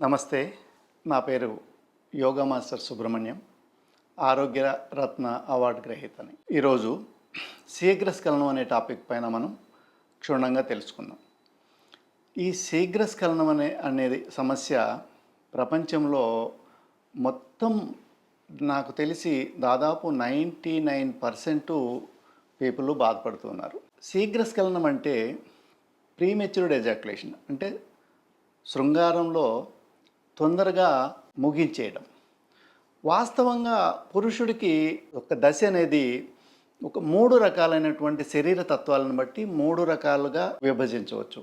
నమస్తే నా పేరు యోగా మాస్టర్ సుబ్రహ్మణ్యం ఆరోగ్య రత్న అవార్డు గ్రహీతని. ఈరోజు శీఘ్రస్ఖలనం అనే టాపిక్ పైన మనం క్షుణ్ణంగా తెలుసుకుందాం. ఈ శీఘ్రస్ఖలనం అనే అనేది సమస్య ప్రపంచంలో మొత్తం నాకు తెలిసి దాదాపు నైంటీ నైన్ పర్సెంట్ పీపుల్ బాధపడుతున్నారు. శీఘ్రస్ఖలనం అంటే ప్రీమెచ్యూర్డ్ ఎజాక్యులేషన్ అంటే శృంగారంలో తొందరగా ముగించేయడం. వాస్తవంగా పురుషుడికి ఒక దశ అనేది ఒక మూడు రకాలైనటువంటి శరీర తత్వాలను బట్టి మూడు రకాలుగా విభజించవచ్చు.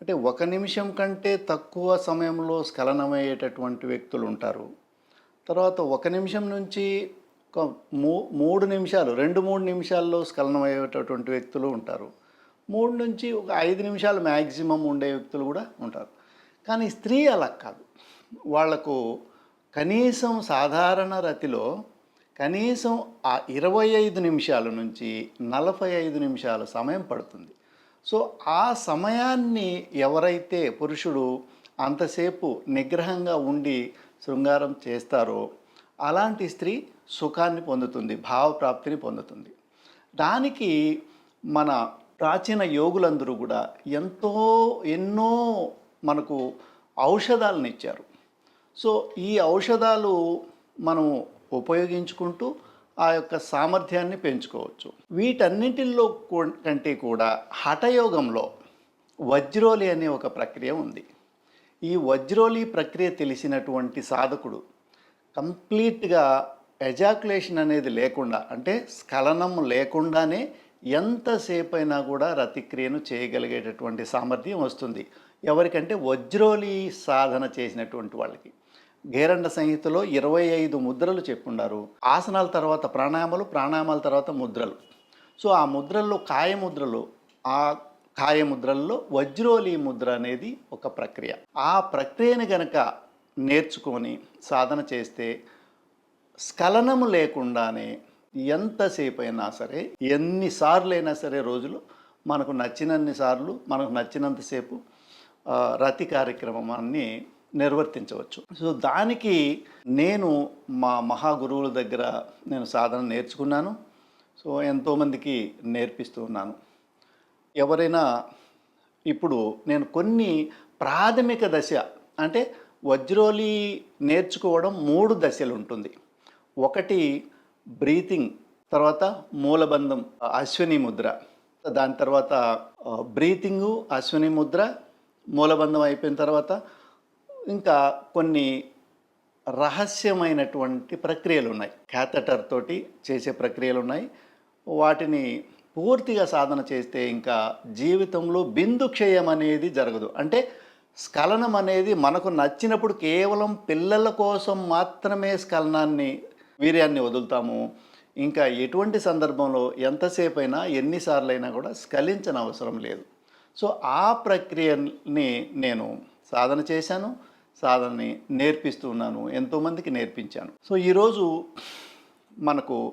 అంటే ఒక నిమిషం కంటే తక్కువ సమయంలో స్ఖలనమయ్యేటటువంటి వ్యక్తులు ఉంటారు. తర్వాత ఒక నిమిషం నుంచి ఒక మూ మూడు నిమిషాలు రెండు మూడు నిమిషాల్లో స్ఖలనమయ్యేటటువంటి వ్యక్తులు ఉంటారు. మూడు నుంచి ఒక ఐదు నిమిషాలు మ్యాక్సిమం ఉండే వ్యక్తులు కూడా ఉంటారు. కానీ స్త్రీ అలా కాదు. వాళ్ళకు కనీసం సాధారణ రతిలో కనీసం ఆ ఇరవై ఐదు నిమిషాల నుంచి నలభై ఐదు నిమిషాల సమయం పడుతుంది. సో ఆ సమయాన్ని ఎవరైతే పురుషుడు అంతసేపు నిగ్రహంగా ఉండి శృంగారం చేస్తారో అలాంటి స్త్రీ సుఖాన్ని పొందుతుంది భావప్రాప్తిని పొందుతుంది. దానికి మన ప్రాచీన యోగులందరూ కూడా ఎంతో ఎన్నో మనకు ఔషధాలను ఇచ్చారు. సో ఈ ఔషధాలు మనం ఉపయోగించుకుంటూ ఆ యొక్క సామర్థ్యాన్ని పెంచుకోవచ్చు. వీటన్నింటిలో కంటే కూడా హఠయోగంలో వజ్రోలి అనే ఒక ప్రక్రియ ఉంది. ఈ వజ్రోలి ప్రక్రియ తెలిసినటువంటి సాధకుడు కంప్లీట్గా ఎజాకులేషన్ అనేది లేకుండా అంటే స్ఖలనం లేకుండానే ఎంతసేపు అయినా కూడా రతిక్రియను చేయగలిగేటటువంటి సామర్థ్యం వస్తుంది. ఎవరికంటే వజ్రోలి సాధన చేసినటువంటి వాళ్ళకి. గేరండ సంహితలో ఇరవై ఐదు ముద్రలు చెప్పుండారు. ఆసనాల తర్వాత ప్రాణాయామాలు ప్రాణాయామాల తర్వాత ముద్రలు. సో ఆ ముద్రల్లో కాయముద్రలు ఆ కాయముద్రల్లో వజ్రోలి ముద్ర అనేది ఒక ప్రక్రియ. ఆ ప్రక్రియని గనక నేర్చుకొని సాధన చేస్తే స్ఖలనము లేకుండానే ఎంతసేపు అయినా సరే ఎన్నిసార్లు అయినా సరే రోజులు మనకు నచ్చినన్ని సార్లు మనకు నచ్చినంతసేపు రతి రతి కార్యక్రమాన్ని నిర్వర్తించవచ్చు. సో దానికి నేను మా మహాగురువుల దగ్గర నేను సాధన నేర్చుకున్నాను. సో ఎంతోమందికి నేర్పిస్తూ ఉన్నాను. ఎవరైనా ఇప్పుడు నేను కొన్ని ప్రాథమిక దశ అంటే వజ్రోలి నేర్చుకోవడం మూడు దశలు ఉంటుంది. ఒకటి బ్రీతింగ్ తర్వాత మూలబంధం అశ్విని ముద్ర. దాని తర్వాత బ్రీతింగు అశ్విని ముద్ర మూలబంధం అయిపోయిన తర్వాత ఇంకా కొన్ని రహస్యమైనటువంటి ప్రక్రియలు ఉన్నాయి క్యాథటర్ తోటి చేసే ప్రక్రియలు ఉన్నాయి వాటిని పూర్తిగా సాధన చేస్తే ఇంకా జీవితంలో బిందు క్షయం అనేది జరగదు. అంటే స్ఖలనం అనేది మనకు నచ్చినప్పుడు కేవలం పిల్లల కోసం మాత్రమే స్ఖలనాన్ని వీర్యాన్ని వదులుతాము. ఇంకా ఎటువంటి సందర్భంలో ఎంతసేపు అయినా ఎన్నిసార్లైనా కూడా స్ఖలించని అవసరం లేదు. సో ఆ ప్రక్రియని నేను సాధన చేశాను. సాధనని నేర్పిస్తూ ఉన్నాను ఎంతోమందికి నేర్పించాను. సో ఈరోజు మనకు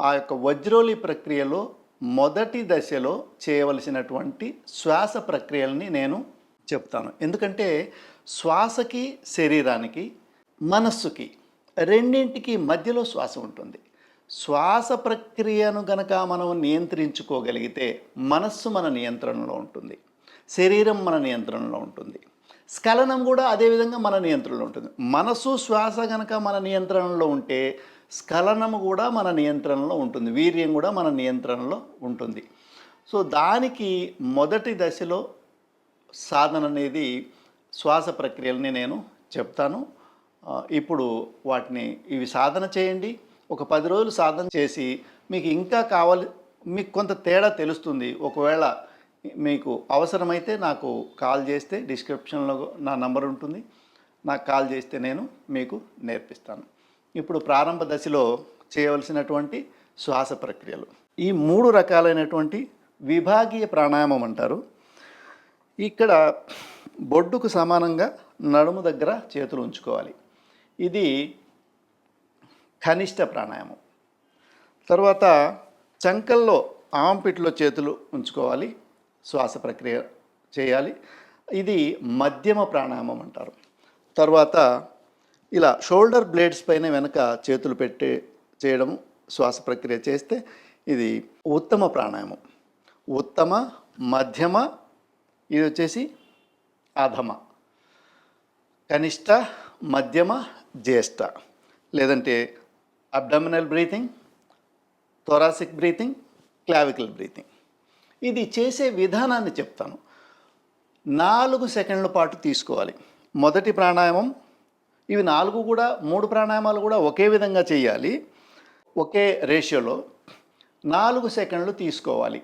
ఆ యొక్క వజ్రోలి ప్రక్రియలో మొదటి దశలో చేయవలసినటువంటి శ్వాస ప్రక్రియల్ని నేను చెప్తాను. ఎందుకంటే శ్వాసకి శరీరానికి మనస్సుకి రెండింటికి మధ్యలో శ్వాస ఉంటుంది. శ్వాస ప్రక్రియను గనక మనం నియంత్రించుకోగలిగితే మనస్సు మన నియంత్రణలో ఉంటుంది. శరీరం మన నియంత్రణలో ఉంటుంది. స్ఖలనం కూడా అదేవిధంగా మన నియంత్రణలో ఉంటుంది. మనసు శ్వాస కనుక మన నియంత్రణలో ఉంటే స్ఖలనము కూడా మన నియంత్రణలో ఉంటుంది. వీర్యం కూడా మన నియంత్రణలో ఉంటుంది. సో దానికి మొదటి దశలో సాధన అనేది శ్వాస ప్రక్రియలని నేను చెప్తాను. ఇప్పుడు వాటిని ఇవి సాధన చేయండి. ఒక పది రోజులు సాధన చేసి మీకు ఇంకా కావాలి మీకు కొంత తేడా తెలుస్తుంది. ఒకవేళ మీకు అవసరమైతే నాకు కాల్ చేస్తే డిస్క్రిప్షన్లో నా నంబర్ ఉంటుంది. నాకు కాల్ చేస్తే నేను మీకు నేర్పిస్తాను. ఇప్పుడు ప్రారంభ దశలో చేయవలసినటువంటి శ్వాస ప్రక్రియలు. ఈ మూడు రకాలైనటువంటి విభాగీయ ప్రాణాయామం అంటారు. ఇక్కడ బొడ్డుకు సమానంగా నడుము దగ్గర చేతులు ఉంచుకోవాలి. ఇది కనిష్ట ప్రాణాయామం. తర్వాత చంకల్లో ఆంపిట్లో చేతులు ఉంచుకోవాలి. శ్వాస ప్రక్రియ చేయాలి. ఇది మధ్యమ ప్రాణాయామం అంటారు. తర్వాత ఇలా షోల్డర్ బ్లేడ్స్ పైన వెనక చేతులు పెట్టి చేయడం శ్వాస ప్రక్రియ చేస్తే ఇది ఉత్తమ ప్రాణాయామం. ఉత్తమ మధ్యమ ఇది వచ్చేసి అధమ. కనిష్ట మధ్యమ జ్యేష్ఠ. లేదంటే abdominal breathing thoracic breathing clavicle breathing. ఇది చేసే విధానాన్ని చెప్తాను. నాలుగు సెకండ్ల పాటు తీసుకోవాలి. మొదటి ప్రాణాయామం ఇవి నాలుగు కూడా మూడు ప్రాణాయామాలు కూడా ఒకే విధంగా చేయాలి. ఒకే రేషియోలో నాలుగు సెకండ్లు తీసుకోవాలి.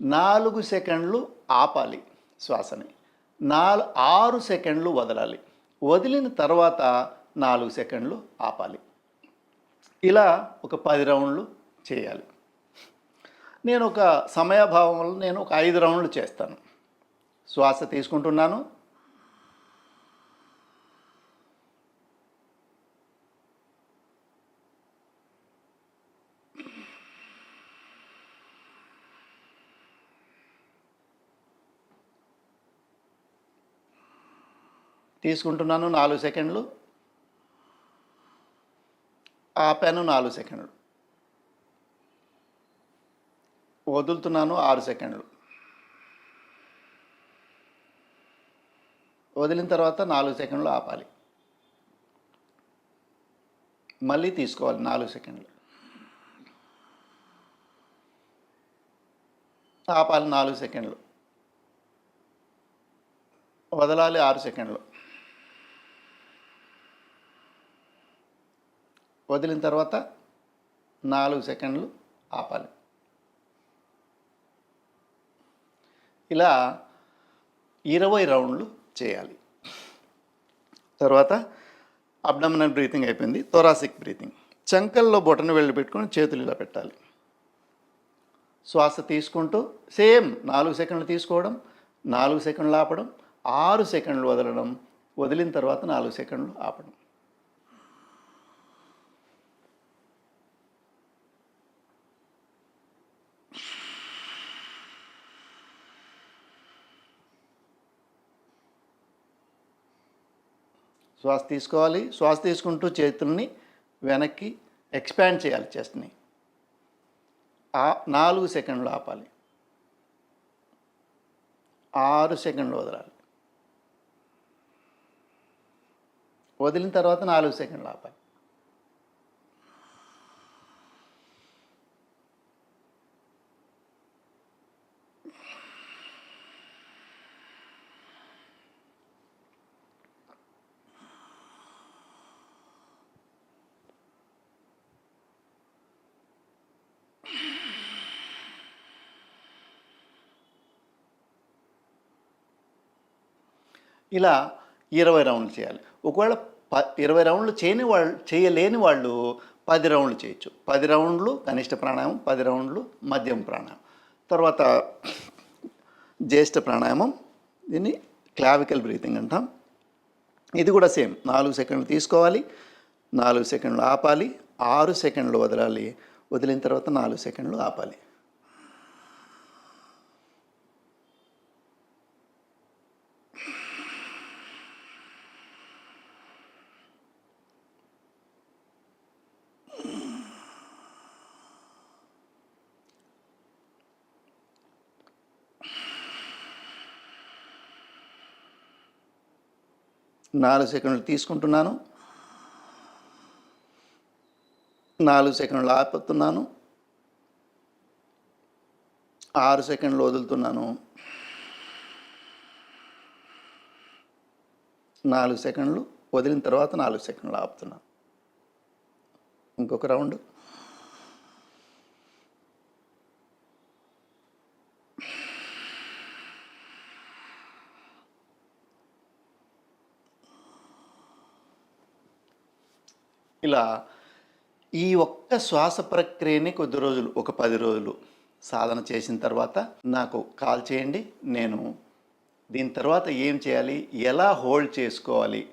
నాలుగు సెకండ్లు ఆపాలి శ్వాసని. నాలు ఆరు సెకండ్లు వదలాలి. వదిలిన తర్వాత నాలుగు సెకండ్లు ఆపాలి. ఇలా ఒక పది రౌండ్లు చేయాలి. నేను ఒక సమయాభావంలో నేను ఒక ఐదు రౌండ్లు చేస్తాను. శ్వాస తీసుకుంటున్నాను. తీసుకుంటున్నాను నాలుగు సెకండ్లు. ఆపాను నాలుగు సెకండ్లు. వదులుతున్నాను ఆరు సెకండ్లు. వదిలిన తర్వాత నాలుగు సెకండ్లు ఆపాలి. మళ్ళీ తీసుకోవాలి నాలుగు సెకండ్లు. ఆపాలి నాలుగు సెకండ్లు. వదలాలి ఆరు సెకండ్లు. వదిలిన తర్వాత నాలుగు సెకండ్లు ఆపాలి. ఇలా ఇరవై రౌండ్లు చేయాలి. తర్వాత అబ్డమినల్ బ్రీతింగ్ అయిపోయింది. Thoracic breathing. చంకల్లో బొటను వెళ్ళి పెట్టుకొని చేతులు ఇలా పెట్టాలి. శ్వాస తీసుకుంటూ సేమ్ నాలుగు సెకండ్లు తీసుకోవడం నాలుగు సెకండ్లు ఆపడం ఆరు సెకండ్లు వదలడం వదిలిన తర్వాత నాలుగు సెకండ్లు ఆపడం. శ్వాస తీసుకోవాలి. శ్వాస తీసుకుంటూ చేతుల్ని వెనక్కి ఎక్స్పాండ్ చేయాలి చెస్ట్ని ఆ నాలుగు సెకండ్లు ఆపాలి. ఆరు సెకండ్లు వదలాలి. వదిలిన తర్వాత నాలుగు సెకండ్లు ఆపాలి. ఇలా ఇరవై రౌండ్లు చేయాలి. ఒకవేళ ప ఇరవై రౌండ్లు చేయని వాళ్ళు చేయలేని వాళ్ళు పది రౌండ్లు చేయొచ్చు. పది రౌండ్లు కనిష్ట ప్రాణాయామం పది రౌండ్లు మధ్యం ప్రాణాయామం. తర్వాత జ్యేష్ఠ ప్రాణాయామం దీన్ని క్లావికల్ బ్రీతింగ్ అంటాం. ఇది కూడా సేమ్. నాలుగు సెకండ్లు తీసుకోవాలి నాలుగు సెకండ్లు ఆపాలి ఆరు సెకండ్లు వదలాలి. వదిలిన తర్వాత నాలుగు సెకండ్లు ఆపాలి. నాలుగు సెకండ్లు తీసుకుంటున్నాను. నాలుగు సెకండ్లు ఆపుతున్నాను ఆరు సెకండ్లు వదులుతున్నాను. నాలుగు సెకండ్లు వదిలిన తర్వాత నాలుగు సెకండ్లు ఆపుతున్నాను. ఇంకొక రౌండ్. ఇలా ఈ ఒక్క శ్వాస ప్రక్రియని కొద్ది రోజులు ఒక పది రోజులు సాధన చేసిన తర్వాత నాకు కాల్ చేయండి. నేను దీని తర్వాత ఏం చేయాలి? ఎలా హోల్డ్ చేసుకోవాలి?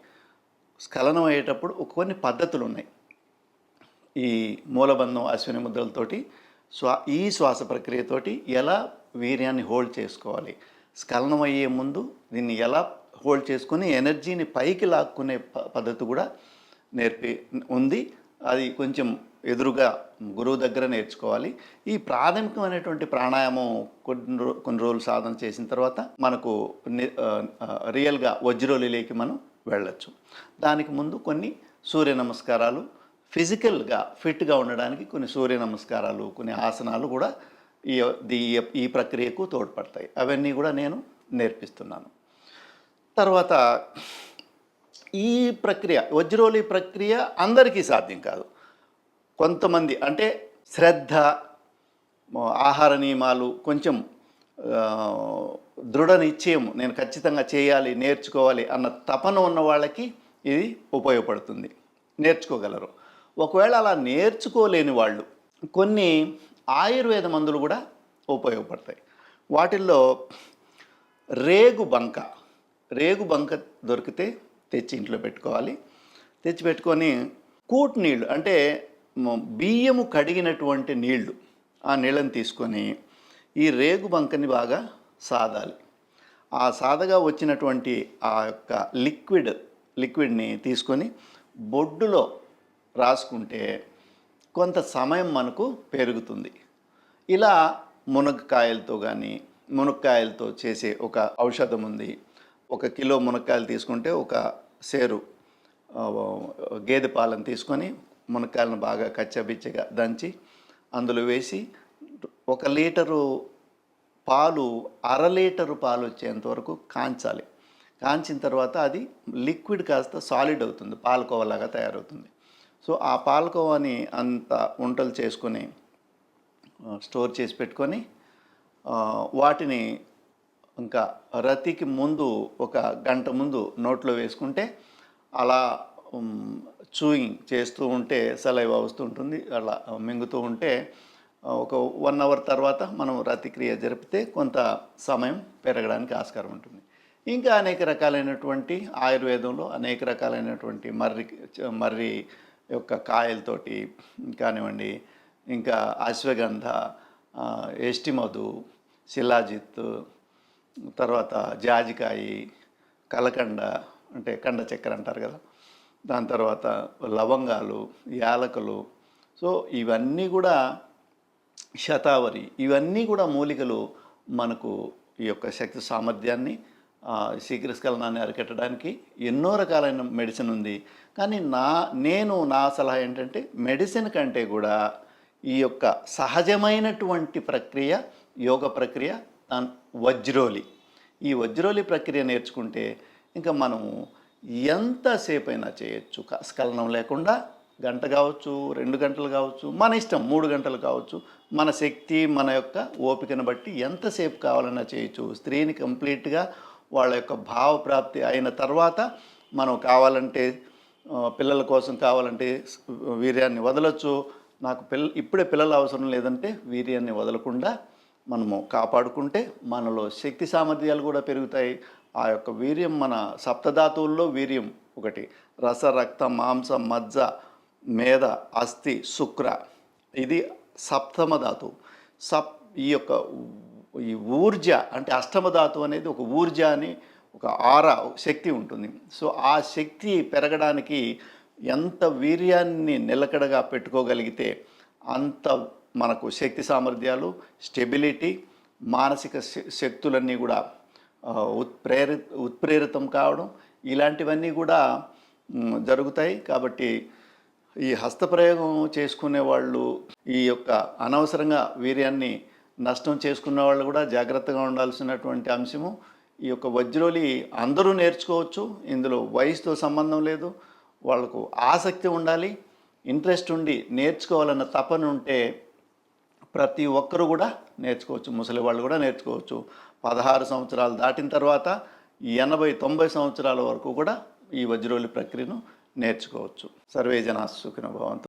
స్ఖలనం అయ్యేటప్పుడు కొన్ని పద్ధతులు ఉన్నాయి ఈ మూలబంధం అశ్విని ముద్రలతోటి శ్వా ఈ శ్వాస ప్రక్రియతోటి ఎలా వీర్యాన్ని హోల్డ్ చేసుకోవాలి? స్ఖలనం అయ్యే ముందు దీన్ని ఎలా హోల్డ్ చేసుకుని ఎనర్జీని పైకి లాక్కునే ప- పద్ధతి కూడా నేర్పి ఉంది. అది కొంచెం ఎదురుగా గురువు దగ్గర నేర్చుకోవాలి. ఈ ప్రాథమికమైనటువంటి ప్రాణాయామం కొన్ని కొన్ని రోజులు సాధన చేసిన తర్వాత మనకు రియల్గా వజ్రోలిలోకి మనం వెళ్ళచ్చు. దానికి ముందు కొన్ని సూర్య నమస్కారాలు ఫిజికల్గా ఫిట్గా ఉండడానికి కొన్ని సూర్య నమస్కారాలు కొన్ని ఆసనాలు కూడా ఈ ఈ- ఈ ప్రక్రియకు తోడ్పడతాయి. అవన్నీ కూడా నేను నేర్పిస్తున్నాను. తర్వాత ఈ ప్రక్రియ వజ్రోలి ప్రక్రియ అందరికీ సాధ్యం కాదు. కొంతమంది అంటే శ్రద్ధ ఆహార నియమాలు కొంచెం దృఢ నిశ్చయం నేను ఖచ్చితంగా చేయాలి నేర్చుకోవాలి అన్న తపన ఉన్న వాళ్ళకి ఇది ఉపయోగపడుతుంది. నేర్చుకోగలరు. ఒకవేళ అలా నేర్చుకోలేని వాళ్ళు కొన్ని ఆయుర్వేద మందులు కూడా ఉపయోగపడతాయి. వాటిల్లో రేగు బంక రేగు బంక దొరికితే తెచ్చి ఇంట్లో పెట్టుకోవాలి. తెచ్చి పెట్టుకొని కూట్ నీళ్ళు అంటే బియ్యము కడిగినటువంటి నీళ్ళు ఆ నీళ్ళని తీసుకొని ఈ రేగు బంకని బాగా సాదాలి. ఆ సాదగా వచ్చినటువంటి ఆ యొక్క లిక్విడ్ లిక్విడ్ని తీసుకొని బొడ్డులో రాసుకుంటే కొంత సమయం మనకు పెరుగుతుంది. ఇలా మునక్కాయలతో కానీ మునక్కాయలతో చేసే ఒక ఔషధం ఉంది. ఒక కిలో మునక్కాయలు తీసుకుంటే ఒక సేరు గేదె పాలను తీసుకొని మునక్కాయలను బాగా కచ్చబిచ్చగా దంచి అందులో వేసి ఒక లీటరు పాలు అర లీటరు పాలు వచ్చేంత వరకు కాంచాలి. కాంచిన తర్వాత అది లిక్విడ్ కాస్త సాలిడ్ అవుతుంది పాలకోవలాగా తయారవుతుంది. సో ఆ పాలకోవాని అంత వంటలు చేసుకొని స్టోర్ చేసి పెట్టుకొని వాటిని ఇంకా రతికి ముందు ఒక గంట ముందు నోట్లో వేసుకుంటే అలా చూయింగ్ చేస్తూ ఉంటే సలైవ వస్తూ ఉంటుంది. అలా మింగుతూ ఉంటే ఒక వన్ అవర్ తర్వాత మనం రతిక్రియ జరిపితే కొంత సమయం పెరగడానికి ఆస్కారం ఉంటుంది. ఇంకా అనేక రకాలైనటువంటి ఆయుర్వేదంలో అనేక రకాలైనటువంటి మర్రి మర్రి యొక్క కాయలతోటి కానివ్వండి ఇంకా అశ్వగంధ ఆ, ఎస్టిమధు శిలాజిత్ తర్వాత జాజికాయి కలకండ అంటే కండ చక్కెర అంటారు కదా. దాని తర్వాత లవంగాలు యాలకులు. సో ఇవన్నీ కూడా శతావరి. ఇవన్నీ కూడా మూలికలు మనకు ఈ యొక్క శక్తి సామర్థ్యాన్ని శీఘ్రస్కలనాన్ని శీఘ్రస్ఖలనాన్ని అరికట్టడానికి ఎన్నో రకాలైన మెడిసిన్ ఉంది. కానీ నా నేను నా సలహా ఏంటంటే మెడిసిన్ కంటే కూడా ఈ యొక్క సహజమైనటువంటి ప్రక్రియ యోగ ప్రక్రియ దాన్ వజ్రోలి. ఈ వజ్రోలి ప్రక్రియ నేర్చుకుంటే ఇంకా మనము ఎంతసేపు అయినా చేయొచ్చు. క- స్ఖలనం లేకుండా గంట కావచ్చు రెండు గంటలు కావచ్చు మన ఇష్టం మూడు గంటలు కావచ్చు మన శక్తి మన యొక్క ఓపికను బట్టి ఎంతసేపు కావాలన్నా చేయొచ్చు. స్త్రీని కంప్లీట్గా వాళ్ళ యొక్క భావప్రాప్తి అయిన తర్వాత మనం కావాలంటే పిల్లల కోసం కావాలంటే వీర్యాన్ని వదలొచ్చు. నాకు పిల్ల ఇప్పుడే పిల్లలు అవసరం లేదంటే వీర్యాన్ని వదలకుండా మనము కాపాడుకుంటే మనలో శక్తి సామర్థ్యాలు కూడా పెరుగుతాయి. ఆ యొక్క వీర్యం మన సప్తధాతువుల్లో వీర్యం ఒకటి. రస రక్త మాంస మజ్జ మేధ అస్థి శుక్ర. ఇది సప్తమ ధాతువు. సప్ ఈ యొక్క ఈ ఊర్జ అంటే అష్టమ ధాతు అనేది ఒక ఊర్జ అని ఒక ఆర శక్తి ఉంటుంది. సో ఆ శక్తి పెరగడానికి ఎంత వీర్యాన్ని నిలకడగా పెట్టుకోగలిగితే అంత మనకు శక్తి సామర్థ్యాలు స్టెబిలిటీ మానసిక శ- శక్తులన్నీ కూడా ఉత్ప్రేరి ఉత్ప్రేరితం కావడం ఇలాంటివన్నీ కూడా జరుగుతాయి. కాబట్టి ఈ హస్తప్రయోగం చేసుకునే వాళ్ళు ఈ యొక్క అనవసరంగా వీర్యాన్ని నష్టం చేసుకున్న వాళ్ళు కూడా జాగ్రత్తగా ఉండాల్సినటువంటి అంశము. ఈ యొక్క వజ్రోలి అందరూ నేర్చుకోవచ్చు. ఇందులో వయసుతో సంబంధం లేదు. వాళ్ళకు ఆసక్తి ఉండాలి. ఇంట్రెస్ట్ ఉండి నేర్చుకోవాలన్న తపన ఉంటే ప్రతి ఒక్కరు కూడా నేర్చుకోవచ్చు. ముసలి వాళ్ళు కూడా నేర్చుకోవచ్చు. పదహారు సంవత్సరాలు దాటిన తర్వాత ఎనభై తొంభై సంవత్సరాల వరకు కూడా ఈ వజ్రోలి ప్రక్రియను నేర్చుకోవచ్చు. సర్వే జనా సుఖిన భవంతు.